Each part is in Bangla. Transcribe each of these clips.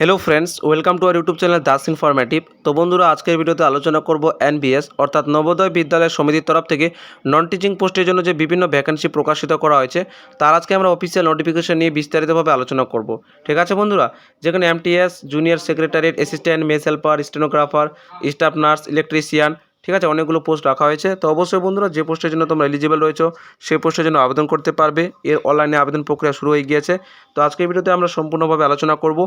Hello friends welcome to our YouTube channel Das informative তো বন্ধুরা, আজকের ভিডিওতে আলোচনা করব এনবিএস অর্থাৎ নবোদয় বিদ্যালয় সমিতির তরফ থেকে নন টিচিং পোস্টের জন্য যে বিভিন্ন ভ্যাকেন্সি প্রকাশিত করা হয়েছে, তার আজকে আমরা অফিসিয়াল নোটিফিকেশন নিয়ে বিস্তারিতভাবে আলোচনা করব। ঠিক আছে বন্ধুরা? যেখানে MTS junior secretariat assistant mess helper stenographer staff nurse electrician ঠিক আছে, অনেকগুলো পোস্ট রাখা হয়েছে। তো অবশ্যই বন্ধুরা, যে পোস্টের জন্য তোমরা এলিজিবল রয়েছে, সেই পোস্টের জন্য আবেদন করতে পারবে। এর অনলাইনে আবেদন প্রক্রিয়া শুরু হয়ে গিয়েছে। তো আজকের ভিডিওতে আমরা সম্পূর্ণভাবে আলোচনা করব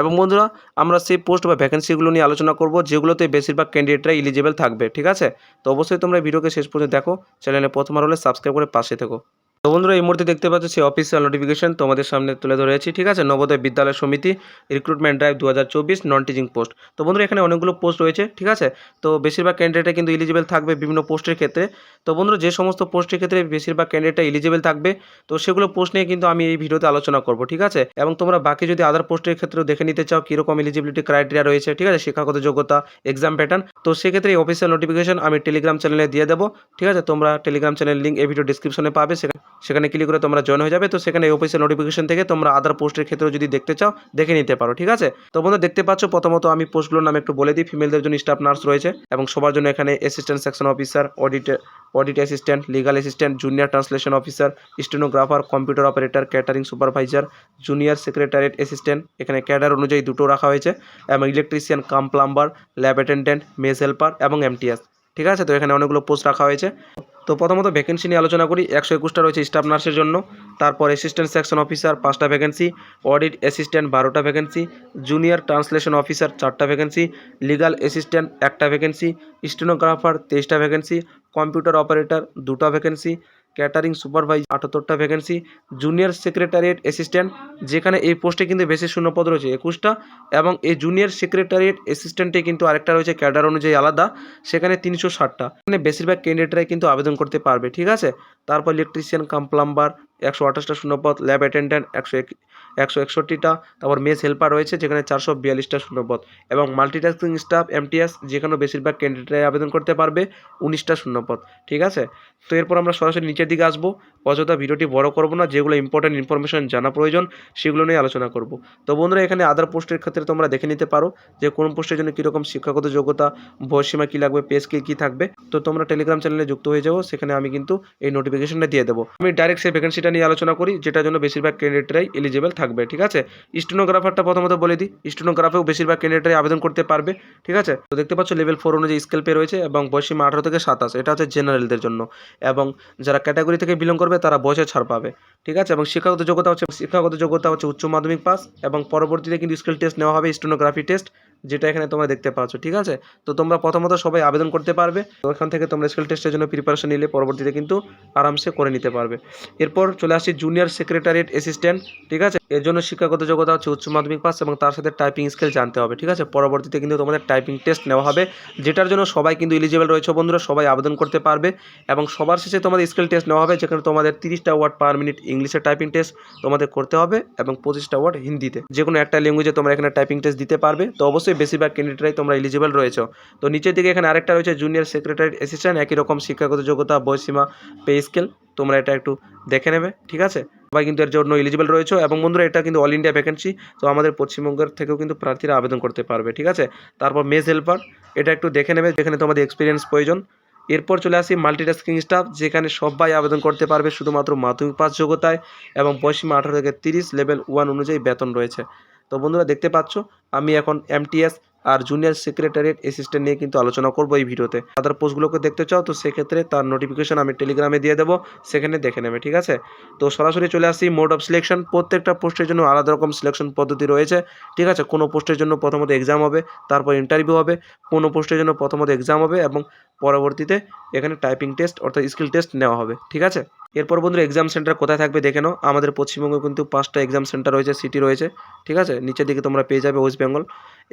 এবং বন্ধুরা, আমরা সেই পোস্ট বা ভ্যাকেন্সিগুলো নিয়ে আলোচনা করব, যেগুলোতে বেশিরভাগ ক্যান্ডিডেটরা এলিজিবল থাকবে, ঠিক আছে? তো অবশ্যই তোমরা ভিডিওকে শেষ পর্যন্ত দেখো চ্যানেলে প্রথমবার হলে সাবস্ক্রাইব করে পাশে থেকো। তো বন্ধুরা, এই মুহূর্তে দেখতে পাচ্ছ সেই অফিসিয়াল নোটিফিকেশন তোমাদের সামনে তুলে ধরেছি, ঠিক আছে? নবোদয় বিদ্যালয় সমিতি রিক্রুটমেন্ট ড্রাইভ দু হাজার চব্বিশ নন টিচিং পোস্ট তো বন্ধুরা, এখানে অনেকগুলো পোস্ট রয়েছে, ঠিক আছে? তো বেশিরভাগ ক্যান্ডিডেটরা কিন্তু এলিজিবল থাকবে বিভিন্ন পোস্টের ক্ষেত্রে। তো বন্ধুরা, যে সমস্ত পোস্টের ক্ষেত্রে বেশিরভাগ ক্যান্ডিডেটটা এলিজিবল থাকবে, তো সেগুলো পোস্ট নিয়ে কিন্তু আমি এই ভিডিওতে আলোচনা করব, ঠিক আছে? এবং তোমরা বাকি যদি আদার পোস্টের ক্ষেত্রেও দেখে নিতে চাও, কীরকম এলিজিবিলিটি ক্রাইটেরিয়া রয়েছে, ঠিক আছে? শিক্ষাগত যোগ্যতা এক্সাম প্যাটার্ন তো সেক্ষেত্রে এই অফিসিয়াল নোটিফিকেশন আমি টেলিগ্রাম চ্যানেলে দিয়ে দেবো, ঠিক আছে? তোমরা টেলিগ্রাম চ্যানেল লিঙ্ক এই ভিডিও ডিসক্রিপশনে পাবে, সেখানে সেখানে ক্লিক করে তোমরা জয়েন হয়ে যাবে। তো সেখানে এই অফিসিয়াল নোটিফিকেশন থেকে তোমরা আদার পোস্টের ক্ষেত্রেও যদি দেখতে চাও, দেখে নিতে পারো, ঠিক আছে? তো বন্ধু, দেখতে পাচ্ছ প্রথমত আমি পোস্টগুলোর নাম একটু বলে দিই। ফিমেলদের জন্য স্টাফ নার্স রয়েছে এবং সবার জন্য এখানে assistant section officer audit audit assistant legal assistant junior translation officer stenographer computer operator catering supervisor junior secretariat assistant এখানে ক্যাডার অনুযায়ী দুটো রাখা হয়েছে এবং electrician cum plumber lab attendant mess helper এবং এমটিএস ঠিক আছে? তো এখানে অনেকগুলো পোস্ট রাখা হয়েছে। তো প্রথমত ভ্যাকেন্সি নিয়ে আলোচনা করি। একশো একুশটা রয়েছে স্টাফ নার্সের জন্য। তারপর অ্যাসিস্ট্যান্ট সেকশন অফিসার পাঁচটা ভ্যাকেন্সি অডিট অ্যাসিস্ট্যান্ট বারোটা ভ্যাকেন্সি জুনিয়র ট্রান্সলেশন অফিসার চারটা ভ্যাকেন্সি লিগাল অ্যাসিস্ট্যান্ট একটা ভ্যাকেন্সি স্টেনোগ্রাফার তেইশটা ভ্যাকেন্সি কম্পিউটার অপারেটর দুটা ভ্যাকেন্সি ক্যাটারিং সুপারভাইজ আটাত্তরটা ভ্যাকেন্সি জুনিয়র সেক্রেটারিয়েট অ্যাসিস্ট্যান্ট যেখানে এই পোস্টে কিন্তু বেশি শূন্যপদ রয়েছে, একুশটা। এবং এই জুনিয়র সেক্রেটারিয়েট অ্যাসিস্ট্যান্টে কিন্তু আরেকটা রয়েছে, ক্যাডার অনুযায়ী আলাদা, সেখানে তিনশো ষাটটা। এখানে বেশিরভাগ ক্যান্ডিডেটরাই কিন্তু আবেদন করতে পারবে, ঠিক আছে? তারপর ইলেকট্রিশিয়ান কাম প্লাম্বার একশো আঠাশটা শূন্যপদ ল্যাব অ্যাটেন্ডেন্ট একশো এক, একশো একষট্টিটা। তারপর মেস হেল্পার রয়েছে, যেখানে চারশো বিয়াল্লিশটা শূন্যপদ এবং মাল্টিটাস্কিং স্টাফ এমটিএস যেখানে বেশিরভাগ ক্যান্ডিডেটরাই আবেদন করতে পারবে, উনিশটা শূন্যপদ ঠিক আছে? তো এরপর আমরা সরাসরি নিচের দিকে আসব। অযথা ভিডিওটি বড় করব না, যেগুলো ইম্পর্টেন্ট ইনফরমেশন জানা প্রয়োজন, সেগুলো নিয়ে আলোচনা করব। তো বন্ধুরা, এখানে আদার পোস্টের ক্ষেত্রে তোমরা দেখে নিতে পারো যে কোন পোস্টের জন্য কীরকম শিক্ষাগত যোগ্যতা বয়সীমা কী লাগবে পে স্কেল কী থাকবে। তো তোমরা টেলিগ্রাম চ্যানেলে যুক্ত হয়ে যাব সেখানে আমি কিন্তু এই নোটিফিকেশনটা দিয়ে দেবো। আমি ডাইরেক্ট সেই ভ্যাকেন্সিটা নিয়ে আলোচনা করি, যেটার জন্য বেশিরভাগ ক্যান্ডিডেটরাই এলিজিবল থাকবে, ঠিক আছে? স্টেনোগ্রাফারটা প্রথমত বলে দিই স্টেনোগ্রাফেও বেশিরভাগ ক্যান্ডিডেটরাই আবেদন করতে পারবে, ঠিক আছে? তো দেখতে পাচ্ছ লেভেল ফোর অনুযায়ী স্কেল পে রয়েছে এবং বয়সীমা আঠারো থেকে সাতাশ, এটা হচ্ছে জেনারেলদের জন্য। এবং যারা ক্যাটাগরি থেকে বিলং করবে, তারা বয়সে ছাড় পাবে, ঠিক আছে? এবং শিক্ষাগত যোগ্যতা হচ্ছে, শিক্ষাগত যোগ্যতা হচ্ছে উচ্চ মাধ্যমিক পাস এবং পরবর্তীতে কিন্তু স্কেল টেস্ট নেওয়া হবে স্টেনোগ্রাফি টেস্ট যেটা এখানে তোমরা দেখতে পাচ্ছ, ঠিক আছে? তো তোমরা প্রথমত সবাই আবেদন করতে পারবে। ওখান থেকে তোমরা স্কিল টেস্টের জন্য প্রিপারেশন নিলে পরবর্তীতে কিন্তু আরামসে করে নিতে পারবে। এরপর চলে আসি জুনিয়র সেক্রেটারিয়েট অ্যাসিস্ট্যান্ট ঠিক আছে? এর জন্য শিক্ষাগত যোগ্যতা হচ্ছে উচ্চ মাধ্যমিক পাস এবং তার সাথে টাইপিং স্কিল জানতে হবে, ঠিক আছে? পরবর্তীতে কিন্তু তোমাদের টাইপিং টেস্ট নেওয়া হবে, যেটার জন্য সবাই কিন্তু এলিজিবল রয়েছে বন্ধুরা, সবাই আবেদন করতে পারবে এবং সবার শেষে তোমাদের স্কিল টেস্ট নেওয়া হবে, যেখানে তোমাদের তিরিশটা ওয়ার্ড পার মিনিট ইংলিশে টাইপিং টেস্ট তোমাদের করতে হবে এবং পঁচিশটা ওয়ার্ড হিন্দিতে। যে কোনো একটা ল্যাঙ্গুয়েজে তোমরা এখানে টাইপিং টেস্ট দিতে পারবে, তো অবশ্যই বেশিরভাগ ক্যান্ডিডেটরাই তোমরা এলিজিবল রয়েছে। তো নিচের দিকে এখানে আরেকটা রয়েছে জুনিয়র সেক্রেটারি অ্যাসিস্ট্যান্ট একই রকম শিক্ষাগত যোগ্যতা বয়সীমা পে স্কেল তোমরা এটা একটু দেখে নেবে, ঠিক আছে? সবাই কিন্তু এর জন্য এলিজিবল রয়েছে এবং বন্ধুরা, এটা কিন্তু অল ইন্ডিয়া ভ্যাকেন্সি তো আমাদের পশ্চিমবঙ্গের থেকেও কিন্তু প্রার্থীরা আবেদন করতে পারবে, ঠিক আছে? তারপর মেজ হেল্পার এটা একটু দেখে নেবে, যেখানে তোমাদের এক্সপিরিয়েন্স প্রয়োজন। এরপর চলে আসি মাল্টিটাস্কিং স্টাফ যেখানে সবাই আবেদন করতে পারবে শুধুমাত্র মাধ্যমিক পাস যোগ্যতায় এবং বয়সীমা আঠারো থেকে তিরিশ লেভেল ওয়ান অনুযায়ী বেতন রয়েছে। তো বন্ধুরা, দেখতে পাচ্ছ, আমি এখন এমটিএস আর জুনিয়র সেক্রেটারিয়েট অ্যাসিস্ট্যান্ট নিয়ে কিন্তু আলোচনা করব এই ভিডিওতে। আদার পোস্টগুলোকে দেখতে চাও তো সেক্ষেত্রে তার নোটিফিকেশন আমি টেলিগ্রামে দিয়ে দেবো, সেখানে দেখে নেবে, ঠিক আছে? তো সরাসরি চলে আসি মোড অফ সিলেকশন প্রত্যেকটা পোস্টের জন্য আলাদা রকম সিলেকশন পদ্ধতি রয়েছে, ঠিক আছে? কোনো পোস্টের জন্য প্রথমত এক্সাম হবে, তারপর ইন্টারভিউ হবে, কোনো পোস্টের জন্য প্রথমত এক্সাম হবে এবং পরবর্তীতে এখানে টাইপিং টেস্ট অর্থাৎ স্কিল টেস্ট নেওয়া হবে, ঠিক আছে? এরপর বন্ধুরা এক্সাম সেন্টার কোথায় থাকবে দেখে নাও। আমাদের পশ্চিমবঙ্গে কিন্তু পাঁচটা এক্সাম সেন্টার রয়েছে সিটি রয়েছে, ঠিক আছে? নিচের দিকে তোমরা পেয়ে যাবে ওয়েস্ট বেঙ্গল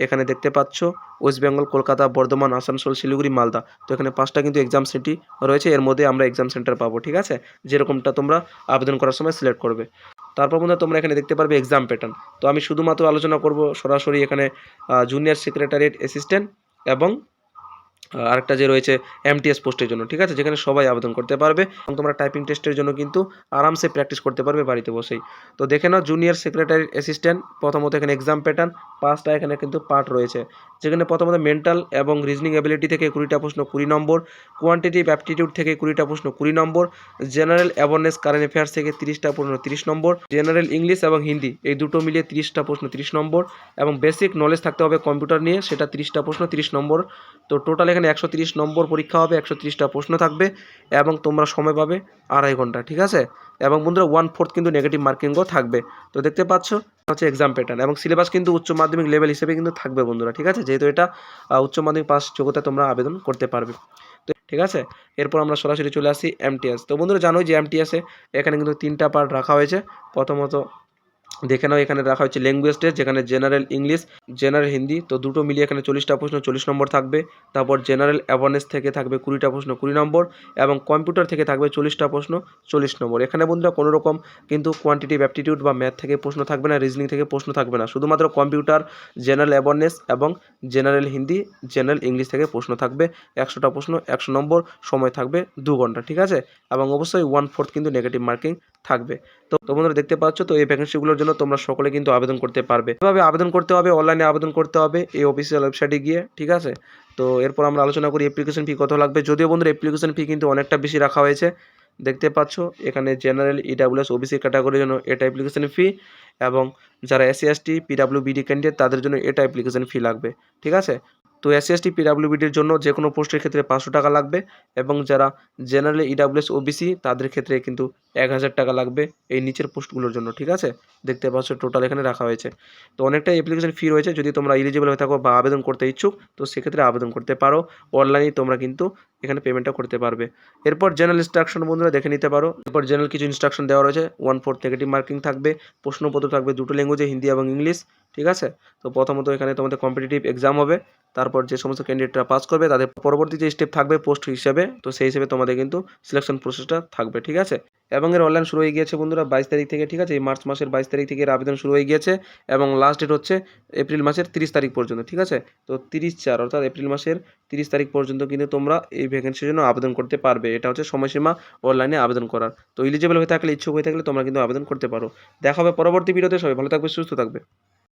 এখানে দেখতে পাচ্ছ। ওয়েস্ট বেঙ্গল, কলকাতা, বর্ধমান, আসানসোল, শিলিগুড়ি, মালদা। তো এখানে পাঁচটা কিন্তু এক্সাম সিটি রয়েছে। এর মধ্যে আমরা এক্সাম সেন্টার পাবো, ঠিক আছে? যেরকমটা তোমরা আবেদন করার সময় সিলেক্ট করবে। তারপর বন্ধুরা, তোমরা এখানে দেখতে পারবে এক্সাম প্যাটার্ন তো আমি শুধুমাত্র আলোচনা করব সরাসরি এখানে জুনিয়র সেক্রেটারিয়েট অ্যাসিস্ট্যান্ট এবং আরেকটা যে রয়েছে এমটিএস পোস্টের জন্য, ঠিক আছে? যেখানে সবাই আবেদন করতে পারবে এবং তোমরা টাইপিং টেস্টের জন্য কিন্তু আরামসে প্র্যাকটিস করতে পারবে বাড়িতে বসেই। তো দেখে নাও জুনিয়র সেক্রেটারি অ্যাসিস্ট্যান্ট প্রথমত এখানে এক্সাম প্যাটার্ন পাঁচটা এখানে কিন্তু পার্ট রয়েছে। যেখানে প্রথমত মেন্টাল এবং রিজনিং অ্যাবিলিটি থেকে কুড়িটা প্রশ্ন কুড়ি নম্বর কোয়ান্টিটিভ অ্যাপটিটিউড থেকে কুড়িটা প্রশ্ন কুড়ি number general awareness current affairs থেকে তিরিশটা প্রশ্ন তিরিশ নম্বর জেনারেল ইংলিশ এবং হিন্দি এই দুটো মিলিয়ে তিরিশটা প্রশ্ন তিরিশ নম্বর এবং বেসিক নলেজ থাকতে হবে কম্পিউটার নিয়ে, সেটা তিরিশটা প্রশ্ন তিরিশ নম্বর। তো টোটাল এখানে একশো তিরিশ নম্বর পরীক্ষা হবে, একশো তিরিশটা প্রশ্ন থাকবে এবং তোমরা সময় পাবে আড়াই ঘণ্টা, ঠিক আছে? এবং বন্ধুরা ওয়ান ফোর্থ কিন্তু নেগেটিভ মার্কিংও থাকবে। তো দেখতে পাচ্ছ হচ্ছে এক্সাম প্যাটার্ন এবং সিলেবাস কিন্তু উচ্চ মাধ্যমিক লেভেল হিসেবে কিন্তু থাকবে বন্ধুরা, ঠিক আছে? যেহেতু এটা উচ্চ মাধ্যমিক পাস যোগ্যতা তোমরা আবেদন করতে পারবে। তো, ঠিক আছে? এরপর আমরা সরাসরি চলে আসি এমটিএস তো বন্ধুরা, জানোই যে এমটিএসে এখানে কিন্তু তিনটা পার্ট রাখা হয়েছে। প্রথমত দেখে নাও, এখানে রাখা হচ্ছে ল্যাঙ্গুয়েজ টেস্ট যেখানে জেনারেল ইংলিশ জেনারেল হিন্দি তো দুটো মিলিয়ে এখানে চল্লিশটা প্রশ্ন, চল্লিশ নম্বর থাকবে। তারপর জেনারেল অ্যাওয়ারনেস থেকে থাকবে কুড়িটা প্রশ্ন, কুড়ি নম্বর, এবং কম্পিউটার থেকে থাকবে চল্লিশটা প্রশ্ন, চল্লিশ নম্বর। এখানে বন্ধুরা কোনো রকম কিন্তু কোয়ান্টিটিভ অ্যাপটিটিউড বা ম্যাথ থেকে প্রশ্ন থাকবে না রিজনিং থেকে প্রশ্ন থাকবে না। শুধুমাত্র কম্পিউটার জেনারেল অ্যাওয়ারনেস এবং জেনারেল হিন্দি জেনারেল ইংলিশ থেকে প্রশ্ন থাকবে। একশোটা প্রশ্ন, একশো নম্বর, সময় থাকবে দু ঘণ্টা, ঠিক আছে? এবং অবশ্যই ওয়ান ফোর্থ কিন্তু নেগেটিভ মার্কিং থাকবে। তো তো বন্ধুরা দেখতে পাচ্ছ, তো এই ভ্যাকেন্সিগুলোর জন্য তোমরা সকলে কিন্তু আবেদন করতে পারবে। এভাবে আবেদন করতে হবে? অনলাইনে আবেদন করতে হবে এই অফিসিয়াল ওয়েবসাইটে গিয়ে, ঠিক আছে? তো এরপর আমরা আলোচনা করি অ্যাপ্লিকেশন ফি কত লাগবে। যদিও বন্ধুরা অ্যাপ্লিকেশন ফি কিন্তু অনেকটা বেশি রাখা হয়েছে, দেখতে পাচ্ছ? এখানে জেনারেল ইডাব্লিউএস ওবিসি ক্যাটাগরির জন্য এটা অ্যাপ্লিকেশন ফি এবং যারা SC ST PW BD candidate তাদের জন্য এটা অ্যাপ্লিকেশন ফি লাগবে, ঠিক আছে? তো এসসি এসটি পিডাব্লিউবিডির জন্য যে কোনো পোস্টের ক্ষেত্রে পাঁচশো টাকা লাগবে এবং যারা জেনারেল ইডাব্লিউএস ওবিসি তাদের ক্ষেত্রে কিন্তু এক হাজার টাকা লাগবে এই নিচের পোস্টগুলোর জন্য, ঠিক আছে? দেখতে পাচ্ছ টোটাল এখানে রাখা হয়েছে। তো অনেকটা অ্যাপ্লিকেশন ফি রয়েছে, যদি তোমরা ইলিজিবল হয়ে থাকো বা আবেদন করতে ইচ্ছুক, তো সেক্ষেত্রে আবেদন করতে পারো। অনলাইনে তোমরা কিন্তু এখানে পেমেন্টটা করতে পারবে। এরপর জেনারেল ইনস্ট্রাকশন বন্ধুরা দেখে নিতে পারো। এরপর জেনারেল কিছু ইনস্ট্রাকশন দেওয়া রয়েছে। ওয়ান ফোর্থ নেগেটিভ মার্কিং থাকবে, প্রশ্নপত্র থাকবে দুটো ল্যাঙ্গুয়েজে হিন্দি এবং ইংলিশ, ঠিক আছে? তো প্রথমত এখানে তোমাদের কম্পিটিটিভ এক্সাম হবে। তারপর যে সমস্ত ক্যান্ডিডেটরা পাস করবে, তাদের পরবর্তী যে স্টেপ থাকবে পোস্ট হিসাবে, তো সেই হিসেবে তোমাদের কিন্তু সিলেকশন প্রসেসটা থাকবে, ঠিক আছে? এবং এর অনলাইন শুরু হয়ে গিয়েছে বন্ধুরা বাইশ তারিখ থেকে, ঠিক আছে? এই মার্চ মাসের বাইশ তারিখ থেকে এর আবেদন শুরু হয়ে গিয়েছে এবং লাস্ট ডেট হচ্ছে এপ্রিল মাসের তিরিশ তারিখ পর্যন্ত, ঠিক আছে? তো তিরিশ চার, অর্থাৎ এপ্রিল মাসের তিরিশ তারিখ পর্যন্ত কিন্তু তোমরা এই ভ্যাকেন্সির জন্য আবেদন করতে পারবে। এটা হচ্ছে সময়সীমা অনলাইনে আবেদন করার। তো ইলিজিবল হয়ে থাকলে, ইচ্ছুক হয়ে থাকলে তোমরা কিন্তু আবেদন করতে পারো। দেখা হবে পরবর্তী ভিডিওতে সবাই ভালো থাকবে, সুস্থ থাকবে।